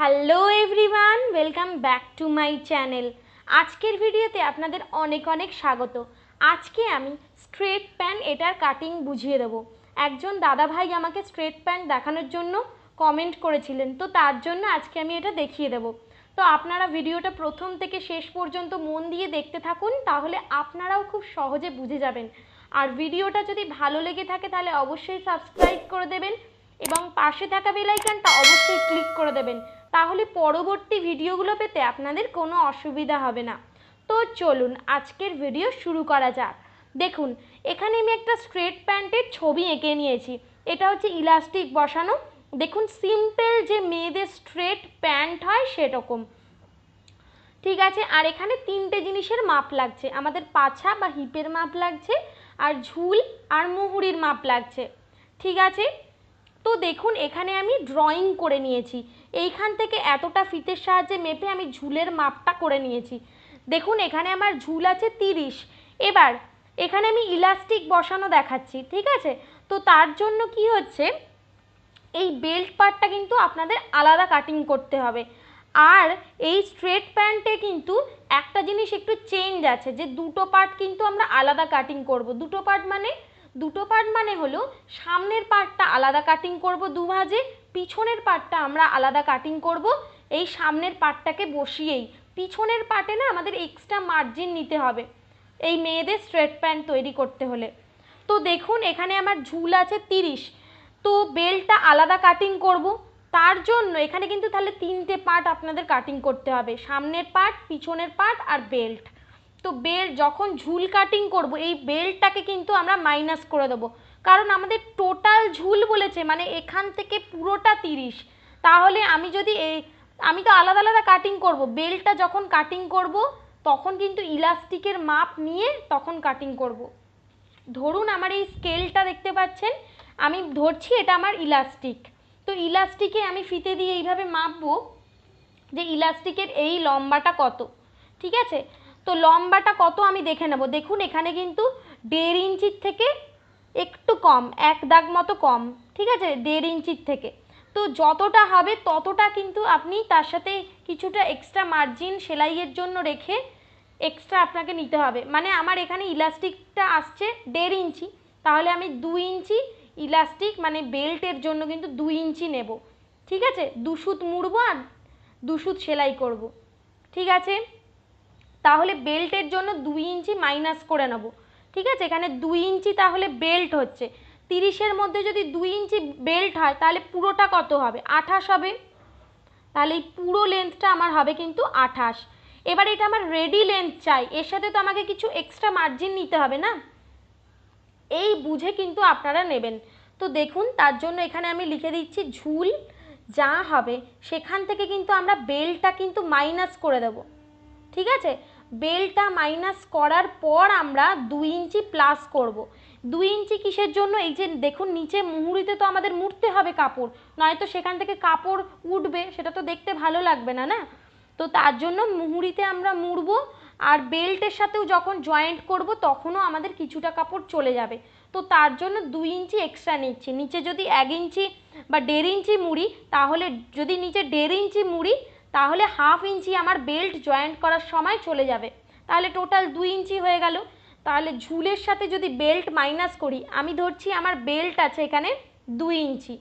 Hello everyone welcome back to my channel আজকের ভিডিওতে আপনাদের অনেক অনেক স্বাগত। আজকে আমি স্ট্রেট প্যান্ট এটার কাটিং বুঝিয়ে দেবো। একজন দাদা ভাই আমাকে স্ট্রেট প্যান্ট দেখানোর জন্য কমেন্ট করেছিলেন, তো তার জন্য আজকে আমি এটা দেখিয়ে দেবো। তো আপনারা ভিডিওটা প্রথম থেকে শেষ পর্যন্ত মন দিয়ে দেখতে থাকুন, তাহলে আপনারাও খুব সহজে বুঝে যাবেন। আর ভিডিওটা যদি ভালো লেগে থাকে, তাহলে অবশ্যই সাবস্ক্রাইব করে দেবেন এবং পাশে থাকা বেল আইকনটা অবশ্যই ক্লিক করে দেবেন। তাহলে পরবর্তী ভিডিওগুলো পেতে আপনাদের কোনো অসুবিধা হবে না। তো চলুন, আজকের ভিডিও শুরু করা যাক। দেখুন, এখানে আমি একটা স্ট্রেট প্যান্টের ছবি এঁকে নিয়েছি। এটা হচ্ছে ইলাস্টিক বসানো। দেখুন, সিম্পল যে মেয়েদের স্ট্রেট প্যান্ট হয় সেরকম। ঠিক আছে, আর এখানে তিনটে জিনিসের মাপ লাগছে। আমাদের পাছা বা হিপের মাপ লাগছে, আর ঝুল আর মুহুরির মাপ লাগছে। ঠিক আছে? তো দেখুন, এখানে আমি ড্রয়িং করে নিয়েছি। এইখান থেকে এতটা ফিতের সাহায্যে মেপে আমি ঝুলের মাপটা করে নিয়েছি। দেখুন, এখানে আমার ঝুল আছে তিরিশ। এবার, এখানে আমি ইলাস্টিক বসানো দেখাচ্ছি, ঠিক আছে? তো তার জন্য কি হচ্ছে, এই বেল্ট পার্টটা কিন্তু আপনাদের আলাদা কাটিং করতে হবে। আর এই স্ট্রেট প্যান্টে কিন্তু একটা জিনিস একটু চেঞ্জ আছে, যে দুটো পার্ট কিন্তু আমরা আলাদা কাটিং করব। দুটো পার্ট মানে দুটো পার্ট মানে হলো, সামনের পার্টটা আলাদা কাটিং করব দু ভাজে, পিছনের পার্টটা আমরা আলাদা কাটিং করব, এই সামনের পার্টটাকে বসিয়েই। পিছনের পার্টে না আমাদের এক্সট্রা মার্জিন নিতে হবে, এই মেয়েদের স্ট্রেট প্যান্ট তৈরি করতে হলে। তো দেখুন, এখানে আমার ঝুল আছে তিরিশ, তো বেল্টটা আলাদা কাটিং করব, তার জন্য এখানে কিন্তু তাহলে তিনটে পার্ট আপনাদের কাটিং করতে হবে, সামনের পার্ট পিছনের পার্ট আর বেল্ট তো বেল, যখন ঝুল কাটিং করব, এই বেল্টটাকে কিন্তু আমরা মাইনাস করে দেবো। কারণ আমাদের টোটাল ঝুল বলেছে মানে এখান থেকে পুরোটা তিরিশ। তাহলে আমি যদি এই, আমি তো আলাদা আলাদা কাটিং করব। বেল্টটা যখন কাটিং করব, তখন কিন্তু ইলাস্টিকের মাপ নিয়ে তখন কাটিং করব। ধরুন আমার এই স্কেলটা দেখতে পাচ্ছেন, আমি ধরছি এটা আমার ইলাস্টিক তো ইলাস্টিকে আমি ফিতে দিয়ে এইভাবে মাপবো যে ইলাস্টিকের এই লম্বাটা কত। ঠিক আছে? তো লম্বাটা কত আমি দেখে নেব? দেখুন, এখানে কিন্তু দেড় ইঞ্চির থেকে একটু কম, এক দাগ মতো কম, ঠিক আছে? দেড় ইঞ্চির থেকে। তো যতটা হবে ততটা কিন্তু আপনি তার সাথে কিছুটা এক্সট্রা মার্জিন সেলাইয়ের জন্য রেখে এক্সট্রা আপনাকে নিতে হবে। মানে আমার এখানে ইলাস্টিকটা আসছে দেড় ইঞ্চি। তাহলে আমি দু ইঞ্চি ইলাস্টিক মানে বেল্টের জন্য কিন্তু দুই ইঞ্চি নেব। ঠিক আছে? দুসুত মুড়বো আর দুসুত সেলাই করব। ঠিক আছে? তাহলে বেল্টের জন্য দুই ইঞ্চি মাইনাস করে নেব। ঠিক আছে? এখানে দুই ইঞ্চি তাহলে বেল্ট হচ্ছে। তিরিশের মধ্যে যদি দুই ইঞ্চি বেল্ট হয়, তাহলে পুরোটা কত হবে? আঠাশ হবে। তাহলে এই পুরো লেন্থটা আমার হবে কিন্তু আঠাশ। এবার এটা আমার রেডি লেন্থ চাই। এর সাথে তো আমাকে কিছু এক্সট্রা মার্জিন নিতে হবে না? এই বুঝে কিন্তু আপনারা নেবেন। তো দেখুন, তার জন্য এখানে আমি লিখে দিচ্ছি ঝুল যা হবে, সেখান থেকে কিন্তু আমরা বেলটা কিন্তু মাইনাস করে দেব। ঠিক আছে? বেলটা মাইনাস করার পর আমরা দুই ইঞ্চি প্লাস করব। দুই ইঞ্চি কিসের জন্য? এই যে দেখুন, নিচে মুহুরিতে তো আমাদের মুড়তে হবে কাপড়। নয়তো সেখান থেকে কাপড় উঠবে, সেটা তো দেখতে ভালো লাগবে না না? তো তার জন্য মুহুরিতে আমরা মুড়বো আর বেল্টের সাথেও যখন জয়েন্ট করব, তখনও আমাদের কিছুটা কাপড় চলে যাবে। তো তার জন্য দুই ইঞ্চি এক্সট্রা নিচ্ছি। নিচে যদি এক ইঞ্চি বা দেড় ইঞ্চি মুড়ি, তাহলে যদি নিচে দেড় ইঞ্চি মুড়ি তাহলে হাফ ইঞ্চি আমার বেল্ট জয়েন্ট করার সময় চলে যাবে। তাহলে টোটাল দুই ইঞ্চি হয়ে গেল। তাহলে ঝুলের সাথে যদি বেল্ট মাইনাস করি, আমি ধরছি আমার বেল্ট আছে এখানে দুই ইঞ্চি।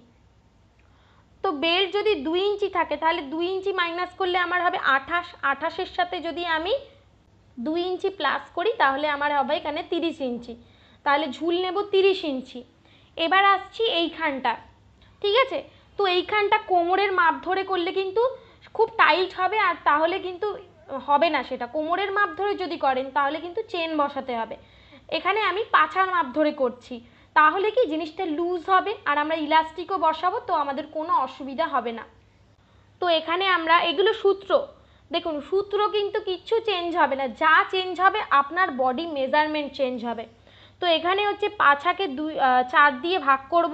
তো বেল্ট যদি দুই ইঞ্চি থাকে, তাহলে দুই ইঞ্চি মাইনাস করলে আমার হবে আঠাশ। আঠাশের সাথে যদি আমি দুই ইঞ্চি প্লাস করি, তাহলে আমার হবে এখানে তিরিশ ইঞ্চি। তাহলে ঝুল নেব তিরিশ ইঞ্চি। এবার আসছি এইখানটা। ঠিক আছে? তো এইখানটা কোমরের মাপ ধরে করলে কিন্তু খুব টাইট হবে আর তাহলে কিন্তু হবে না সেটা। কোমরের মাপ ধরে যদি করেন, তাহলে কিন্তু চেন বসাতে হবে। এখানে আমি পাছার মাপ ধরে করছি। তাহলে কি জিনিসটা লুজ হবে আর আমরা ইলাস্টিকও বসাবো, তো আমাদের কোনো অসুবিধা হবে না। তো এখানে আমরা, এগুলো সূত্র। দেখুন, সূত্র কিন্তু কিচ্ছু চেঞ্জ হবে না। যা চেঞ্জ হবে, আপনার বডি মেজারমেন্ট চেঞ্জ হবে। তো এখানে হচ্ছে পাছাকে দুই চার দিয়ে ভাগ করব,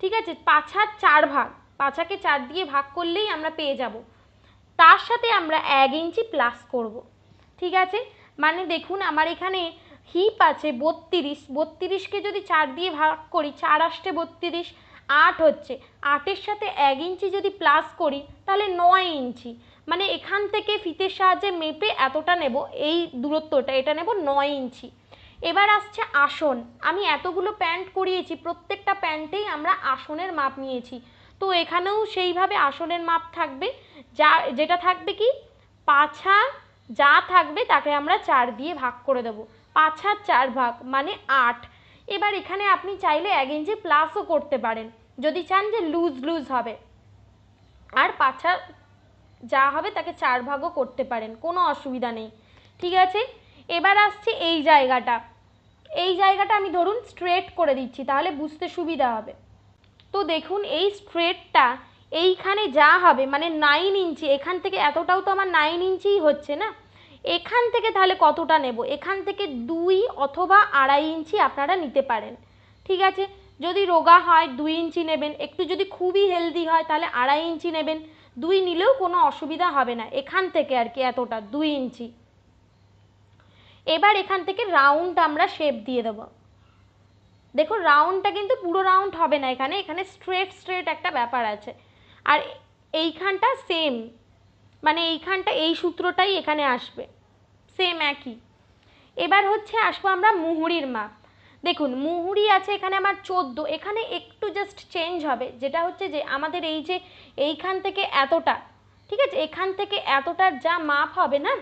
ঠিক আছে? পাছার চার ভাগ। পাছাকে চার দিয়ে ভাগ করলেই আমরা পেয়ে যাব। তার সাথে আমরা এক ইঞ্চি প্লাস করব। ঠিক আছে? মানে দেখুন, আমার এখানে হিপ আছে বত্রিশ। বত্রিশকে যদি চার দিয়ে ভাগ করি, চার আষ্টে বত্রিশ, আট হচ্ছে। আটের সাথে এক ইঞ্চি যদি প্লাস করি, তাহলে নয় ইঞ্চি। মানে এখান থেকে ফিতের সাহায্যে মেপে এতটা নেব, এই দূরত্বটা, এটা নেব নয় ইঞ্চি। এবার আসছে আসন। আমি এতগুলো প্যান্ট করিয়েছি, প্রত্যেকটা প্যান্টেই আমরা আসনের মাপ নিয়েছি। তো এখানেও সেইভাবে আসনের মাপ থাকবে। যা, যেটা থাকবে কি? পাছা যা থাকবে তাকে আমরা চার দিয়ে ভাগ করে দেবো। পাছার চার ভাগ মানে আট। এবার এখানে আপনি চাইলে এক ইঞ্চি প্লাসও করতে পারেন। যদি চান যে লুজ লুজ হবে। আর পাছা যা হবে তাকে চার ভাগও করতে পারেন, কোনো অসুবিধা নেই। ঠিক আছে? এবার আসছে এই জায়গাটা। এই জায়গাটা আমি ধরুন স্ট্রেট করে দিচ্ছি, তাহলে বুঝতে সুবিধা হবে। তো দেখুন, এই স্ট্রেটটা এইখানে যা হবে মানে নাইন ইঞ্চি এখান থেকে এতটাও তো আমার নাইন ইঞ্চিই হচ্ছে না? এখান থেকে তাহলে কতটা নেব? এখান থেকে দুই অথবা আড়াই ইঞ্চি আপনারা নিতে পারেন। ঠিক আছে? যদি রোগা হয়, দুই ইঞ্চি নেবেন। একটু যদি খুবই হেলদি হয়, তাহলে আড়াই ইঞ্চি নেবেন। দুই নিলেও কোনো অসুবিধা হবে না। এখান থেকে আর কি এতটা, দুই ইঞ্চি এবার এখান থেকে রাউন্ড আমরা শেপ দিয়ে দেবো। দেখুন রাউন্ডটা কিন্তু পুরো রাউন্ড হবে না এখানে এখানে স্ট্রেট স্ট্রেট একটা ব্যাপার আছে। আর এইখানটা সেম মানে এইখানটা এই সূত্রটাই এখানে আসবে সেম একই। এবার হচ্ছে আসব আমরা মুহুরির মাপ। দেখুন, মুহুরি আছে এখানে আমার চোদ্দ, এখানে একটু জাস্ট চেঞ্জ হবে, যেটা হচ্ছে যে আমাদের এই যে এইখান থেকে এতটা, ঠিক আছে? এখান থেকে এতটার যা মাপ হবে না,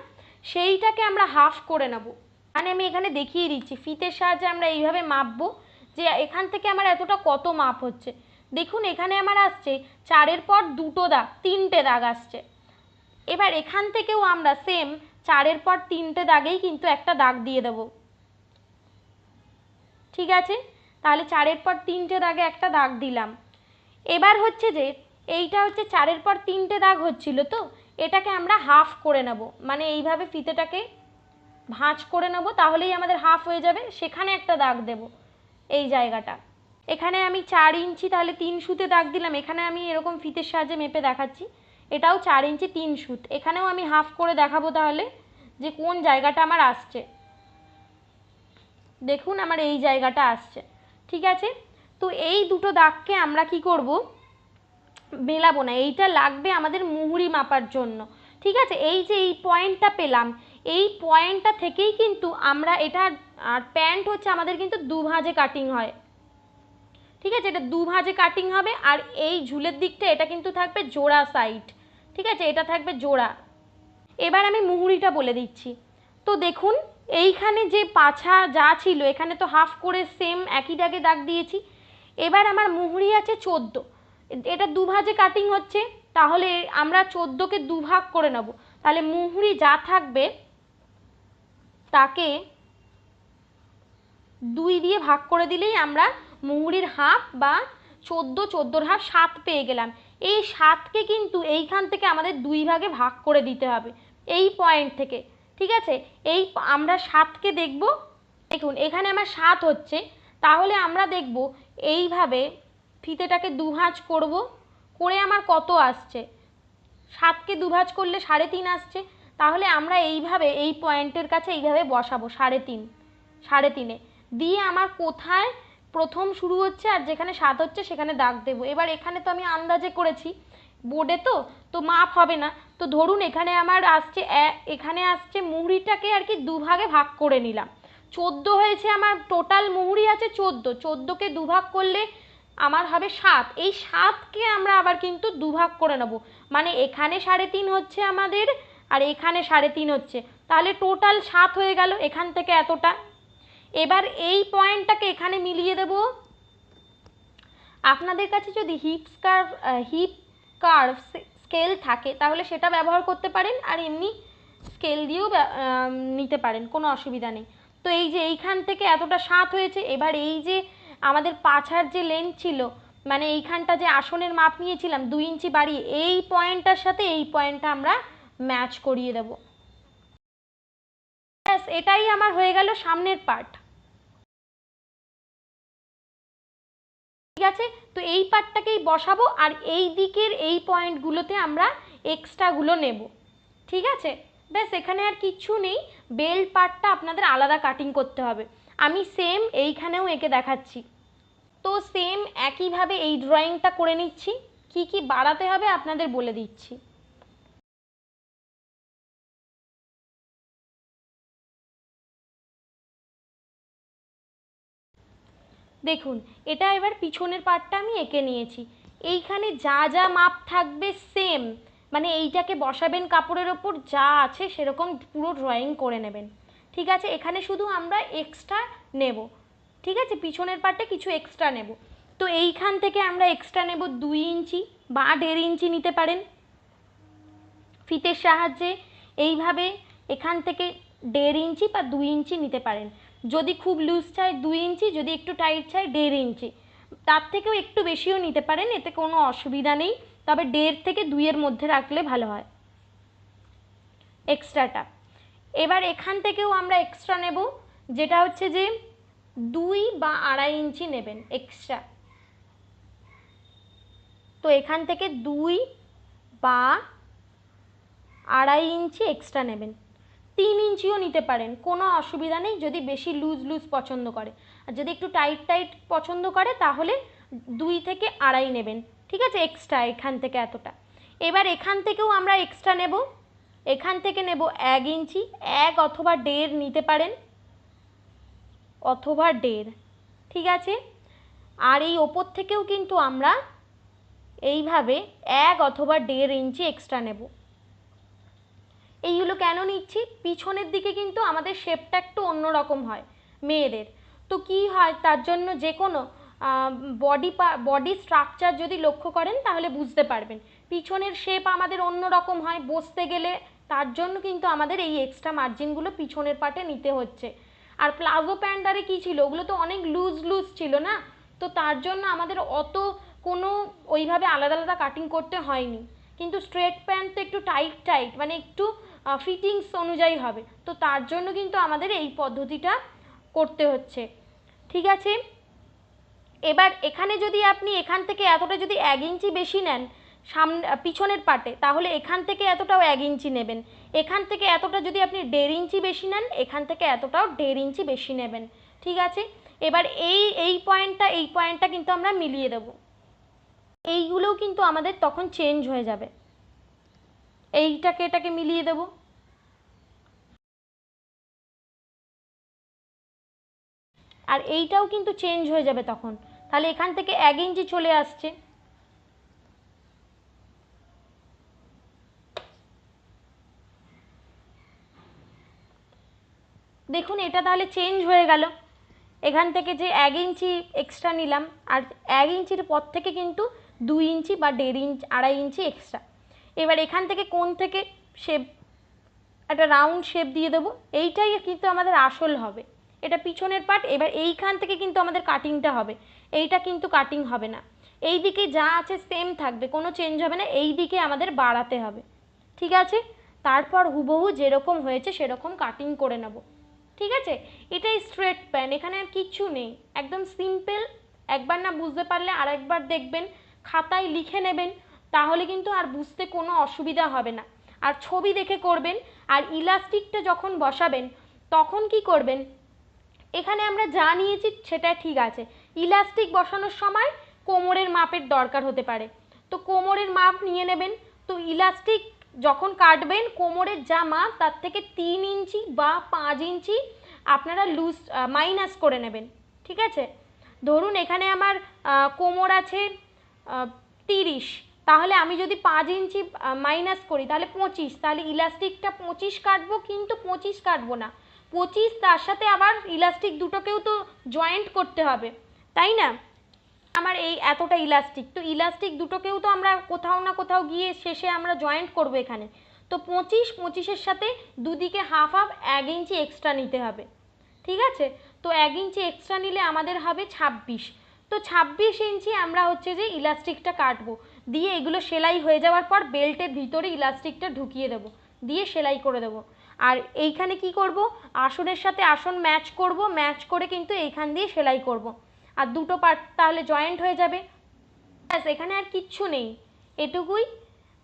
সেইটাকে আমরা হাফ করে নেব। মানে আমি এখানে দেখিয়ে দিচ্ছি, ফিতের সাহায্যে আমরা এইভাবে মাপবো। যে এখান থেকে আমার এতটা কত মাপ হচ্ছে। দেখুন, এখানে আমার আসছে চারের পর দুটো দাগ, তিনটে দাগ আসছে। এবার এখান থেকেও আমরা সেম চারের পর তিনটে দাগেই কিন্তু একটা দাগ দিয়ে দেব। ঠিক আছে? তাহলে চারের পর তিনটে দাগে একটা দাগ দিলাম। এবার হচ্ছে যে, এইটা হচ্ছে চারের পর তিনটে দাগ হচ্ছিল তো, এটাকে আমরা হাফ করে নেব। মানে এইভাবে ফিতেটাকে ভাঁজ করে নেব, তাহলেই আমাদের হাফ হয়ে যাবে। সেখানে একটা দাগ দেব। এই জায়গাটা। এখানে আমি চার ইঞ্চি তাহলে তিন সুতে দাগ দিলাম। এখানে আমি এরকম ফিতের সাহায্যে মেপে দেখাচ্ছি। এটাও চার ইঞ্চি তিন সুত। এখানেও আমি হাফ করে দেখাবো তাহলে যে কোন জায়গাটা আমার আসছে। দেখুন আমার এই জায়গাটা আসছে। ঠিক আছে? তো এই দুটো দাগকে আমরা কি করব? মেলাবো না। এইটা লাগবে আমাদের মুহুরি মাপার জন্য। ঠিক আছে? এই যে এই পয়েন্টটা পেলাম এই পয়েন্টটা থেকেই কিন্তু আমরা এটা আর প্যান্ট হচ্ছে আমাদের কিন্তু দু ভাঁজে কাটিং হয়। ঠিক আছে? এটা দু ভাঁজে কাটিং হবে আর এই ঝুলের দিকটা এটা কিন্তু থাকবে জোড়া সাইড ঠিক আছে? এটা থাকবে জোড়া। এবার আমি মুহুরিটা বলে দিচ্ছি। তো দেখুন, এইখানে যে পাছা যা ছিল, এখানে তো হাফ করে সেম একই দাগে দাগ দিয়েছি। এবার আমার মুহুরি আছে চোদ্দ। এটা দু ভাঁজে কাটিং হচ্ছে, তাহলে আমরা চোদ্দোকে দুভাগ করে নেব। তাহলে মুহুরি যা থাকবে তাকে দুই দিয়ে ভাগ করে দিলেই আমরা মুহুরির হাফ বা চোদ্দ, চোদ্দোর হাফ সাত পেয়ে গেলাম। এই সাতকে কিন্তু এইখান থেকে আমাদের দুই ভাগে ভাগ করে দিতে হবে, এই পয়েন্ট থেকে। ঠিক আছে? এই আমরা সাতকে দেখব। দেখুন, এখানে আমার সাত হচ্ছে। তাহলে আমরা দেখব এইভাবে ফিতেটাকে দুভাঁজ করব। করে আমার কত আসছে? সাতকে দুভাঁজ করলে সাড়ে তিন আসছে। তাহলে আমরা এইভাবে, এই পয়েন্টের কাছে এইভাবে বসাবো সাড়ে তিন, সাড়ে তিনে। দিয়ে আমার কোথায় প্রথম শুরু হচ্ছে আর যেখানে সাত হচ্ছে সেখানে দাগ দেবো। এবার এখানে তো আমি আন্দাজে করেছি। বোর্ডে তো তো মাপ হবে না। তো ধরুন এখানে আমার আসছে এখানে আসছে মুহুরিটাকে আর কি দুভাগে ভাগ করে নিলাম। চোদ্দ হয়েছে আমার টোটাল মুহুরি আছে চোদ্দ। চোদ্দোকে দুভাগ করলে আমার হবে সাত। এই সাতকে আমরা আবার কিন্তু দুভাগ করে নেব। মানে এখানে সাড়ে তিন হচ্ছে আমাদের আর এখানে সাড়ে তিন হচ্ছে। তাহলে টোটাল সাত হয়ে গেল এখান থেকে এতটা। এবার এই পয়েন্টটাকে এখানে মিলিয়ে দেব। আপনাদের কাছে যদি হিপ স্কার্ভ হিপ কার্ভ স্কেল থাকে, তাহলে সেটা ব্যবহার করতে পারেন আর এমনি স্কেল দিয়েও নিতে পারেন, কোনো অসুবিধা নেই। তো এই যে এইখান থেকে এতটা সাত হয়েছে, এবার এই যে আমাদের পাছার যে লেন্থ ছিল মানে এইখানটা যে আসনের মাপ নিয়েছিলাম, দুই ইঞ্চি বাড়িয়ে, এই পয়েন্টটার সাথে এই পয়েন্টটা আমরা ম্যাচ করিয়ে দেব। ব্যাস, এটাই আমার হয়ে গেল সামনের পার্ট। ঠিক আছে? তো এই পার্টটাকেই বসাবো আর এই দিকের এই পয়েন্টগুলোতে আমরা এক্সট্রাগুলো নেব। ঠিক আছে? ব্যাস, এখানে আর কিচ্ছু নেই। বেল্ট পার্টটা আপনাদের আলাদা কাটিং করতে হবে। আমি সেম এইখানেও এঁকে দেখাচ্ছি। তো সেম একইভাবে এই ড্রয়িংটা করে নিচ্ছি। কি কি বাড়াতে হবে আপনাদের বলে দিচ্ছি। দেখুন, এটা এবার পিছনের পার্টটা আমি এঁকে নিয়েছি। এইখানে যা যা মাপ থাকবে সেম মানে এইটাকে বসাবেন কাপড়ের ওপর, যা আছে সেরকম পুরো ড্রয়িং করে নেবেন। ঠিক আছে? এখানে শুধু আমরা এক্সট্রা নেব। ঠিক আছে? পিছনের পার্টে কিছু এক্সট্রা নেব। তো এইখান থেকে আমরা এক্সট্রা নেব দুই ইঞ্চি বা দেড় ইঞ্চি নিতে পারেন। ফিতের সাহায্যে এইভাবে এখান থেকে দেড় ইঞ্চি বা দুই ইঞ্চি নিতে পারেন। যদি খুব লুজ চাই দুই ইঞ্চি, যদি একটু টাইট চাই দেড় ইঞ্চি। তার থেকেও একটু বেশিও নিতে পারেন, এতে কোনো অসুবিধা নেই। তবে দেড় থেকে দুইয়ের মধ্যে রাখলে ভালো হয়। এক্সট্রাটা এবার এখান থেকেও আমরা এক্সট্রা নেব, যেটা হচ্ছে যে দুই বা আড়াই ইঞ্চি নেবেন এক্সট্রা তো এখান থেকে দুই বা আড়াই ইঞ্চি এক্সট্রা নেবেন। তিন ইঞ্চিও নিতে পারেন, কোনো অসুবিধা নেই, যদি বেশি লুজ লুজ পছন্দ করে। আর যদি একটু টাইট টাইট পছন্দ করে, তাহলে দুই থেকে আড়াই নেবেন। ঠিক আছে? এক্সট্রা এখান থেকে এতটা। এবার এখান থেকেও আমরা এক্সট্রা নেব। এখান থেকে নেব এক ইঞ্চি, এক অথবা দেড় নিতে পারেন। অথবা দেড়। ঠিক আছে? আর এই ওপর থেকেও কিন্তু আমরা এইভাবে এক অথবা দেড় ইঞ্চি এক্সট্রা নেব। এইগুলো কেন নিচ্ছি? পিছনের দিকে কিন্তু আমাদের শেপটা একটু অন্যরকম হয় মেয়েদের। তো কি হয়? তার জন্য যে কোনো বডি বডি স্ট্রাকচার যদি লক্ষ্য করেন, তাহলে বুঝতে পারবেন। পিছনের শেপ আমাদের অন্য রকম হয়। বসতে গেলে তার জন্য কিন্তু আমাদের এই এক্সট্রা মার্জিনগুলো পিছনের পাটে নিতে হচ্ছে। আর প্লাজো প্যান্টারে কী ছিল? ওগুলো তো অনেক লুজ লুজ ছিল না? তো তার জন্য আমাদের অত কোনো ওইভাবে আলাদা আলাদা কাটিং করতে হয়নি। কিন্তু স্ট্রেট প্যান্ট তো একটু টাইট টাইট মানে একটু ফিটিংস অনুযায়ী হবে। তো তার জন্য কিন্তু আমাদের এই পদ্ধতিটা করতে হচ্ছে। ঠিক আছে? এবার এখানে যদি আপনি এখান থেকে এতটা যদি এক ইঞ্চি বেশি নেন সামনে পিছনের পাটে, তাহলে এখান থেকে এতটাও এক ইঞ্চি নেবেন। এখান থেকে এতটা যদি আপনি দেড় ইঞ্চি বেশি নেন, এখান থেকে এতটাও দেড় ইঞ্চি বেশি নেবেন। ঠিক আছে? এবার এই এই পয়েন্টটা এই পয়েন্টটা কিন্তু আমরা মিলিয়ে দেব। এইগুলোও কিন্তু আমাদের তখন চেঞ্জ হয়ে যাবে। এইটাকে, এটাকে মিলিয়ে দেব। আর এইটাও কিন্তু চেঞ্জ হয়ে যাবে তখন। তাহলে এখান থেকে এক ইঞ্চি চলে আসছে। দেখুন, এটা তাহলে চেঞ্জ হয়ে গেল। এখান থেকে যে এক ইঞ্চি এক্সট্রা নিলাম, আর এক ইঞ্চির পর থেকে কিন্তু দুই ইঞ্চি বা দেড় ইঞ্চ, আড়াই ইঞ্চি এক্সট্রা এবার এখান থেকে কোন থেকে শেপ একটা রাউন্ড শেপ দিয়ে দেবো, এইটাই কিন্তু আমাদের আসল হবে। এটা পিছনের পার্ট এবার এইখান থেকে কিন্তু আমাদের কাটিংটা হবে। এইটা কিন্তু কাটিং হবে না। এই দিকে যা আছে সেম থাকবে, কোনো চেঞ্জ হবে না এই দিকে আমাদের বাড়াতে হবে। ঠিক আছে? তারপর হুবহু যেরকম হয়েছে সেরকম কাটিং করে নেব। ঠিক আছে? এটাই স্ট্রেট প্যান এখানে আর কিচ্ছু নেই। একদম সিম্পল একবার না বুঝতে পারলে আরেকবার দেখবেন, খাতায় লিখে নেবেন তাহলে কিন্তু আর বুঝতে কোনো অসুবিধা হবে না। আর ছবি দেখে করবেন, আর ইলাস্টিকটা যখন বসাবেন, তখন কি করবেন? এখানে আমরা যা নিয়েছি সেটা ঠিক আছে। ইলাস্টিক বসানোর সময় কোমরের মাপের দরকার হতে পারে। তো কোমরের মাপ নিয়ে নেবেন। তো ইলাস্টিক যখন কাটবেন, কোমরের যা মাপ, তার থেকে তিন ইঞ্চি বা পাঁচ ইঞ্চি আপনারা লুজ মাইনাস করে নেবেন। ঠিক আছে? ধরুন এখানে আমার কোমর আছে তিরিশ। তাহলে আমি যদি পাঁচ ইঞ্চি মাইনাস করি, তাহলে পঁচিশ। তাহলে ইলাস্টিকটা পঁচিশ কাটবো, কিন্তু পঁচিশ কাটবো না। পঁচিশ, তার সাথে আবার ইলাস্টিক দুটোকেও তো জয়েন্ট করতে হবে, তাই না? আমার এই এতটা ইলাস্টিক তো ইলাস্টিক দুটোকেও তো আমরা কোথাও না কোথাও গিয়ে শেষে আমরা জয়েন্ট করব এখানে। তো পঁচিশ, পঁচিশের সাথে দুদিকে হাফ হাফ এক ইঞ্চি এক্সট্রা নিতে হবে। ঠিক আছে? তো এক ইঞ্চি এক্সট্রা নিলে আমাদের হবে ছাব্বিশ। তো ছাব্বিশ ইঞ্চি আমরা হচ্ছে যে ইলাস্টিকটা কাটবো। দিয়ে এগুলো সেলাই হয়ে যাওয়ার পর বেল্টের ভিতরে ইলাস্টিকটা ঢুকিয়ে দেবো। দিয়ে সেলাই করে দেবো। আর এইখানে কি করব? আসনের সাথে আসন ম্যাচ করব, ম্যাচ করে কিন্তু এইখান দিয়ে সেলাই করব। আর দুটো পার্ট তাহলে জয়েন্ট হয়ে যাবে। ব্যাস, এখানে আর কিচ্ছু নেই। এটুকুই।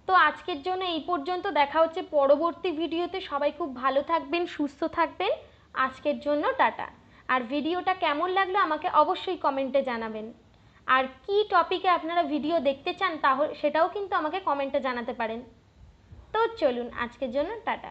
তো আজকের জন্য এই পর্যন্ত। দেখা হচ্ছে পরবর্তী ভিডিওতে। সবাই খুব ভালো থাকবেন, সুস্থ থাকবেন। আজকের জন্য টাটা। আর ভিডিওটা কেমন লাগল আমাকে অবশ্যই কমেন্টে জানাবেন। আর কি টপিকে আপনারা ভিডিও দেখতে চান তাহলে সেটাও কিন্তু আমাকে কমেন্টে জানাতে পারেন। তো চলুন, আজকের জন্য টাটা।